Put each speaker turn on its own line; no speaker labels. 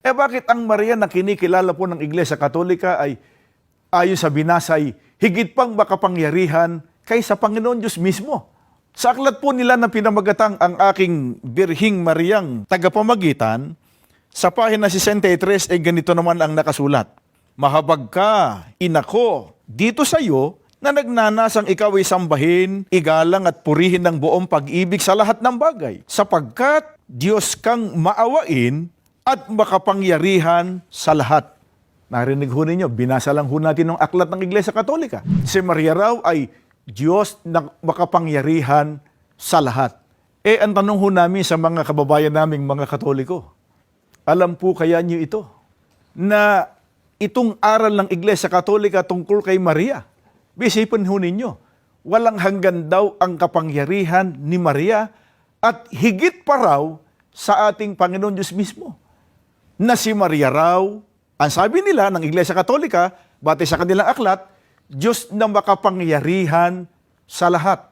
Eh bakit ang Maria na kinikilala po ng Iglesia Katolika ay ayon sa binasay, higit pang makapangyarihan kaysa Panginoon Diyos mismo? Sa aklat po nila na pinamagatang ang aking Birhing Mariang tagapamagitan, sa pahina 63 ay ganito naman ang nakasulat. Mahabag ka, inako, dito sa iyo na nagnanasang ikaw ay sambahin, igalang at purihin ng buong pag-ibig sa lahat ng bagay, sapagkat Diyos kang maawain at makapangyarihan sa lahat. Narinig ho ninyo, binasa lang ho natin ng aklat ng Iglesia Katolika. Si Maria raw ay Diyos na makapangyarihan sa lahat. Eh, ang tanong ho namin sa mga kababayan naming mga Katoliko, alam po kaya niyo ito? Na itong aral ng Iglesia Katolika tungkol kay Maria, bisipin ho ninyo, walang hanggan daw ang kapangyarihan ni Maria at higit pa raw sa ating Panginoon Diyos mismo. Na si Maria raw, ang sabi nila ng Iglesia Katolika, batay sa kanilang aklat, Diyos na makapangyarihan sa lahat.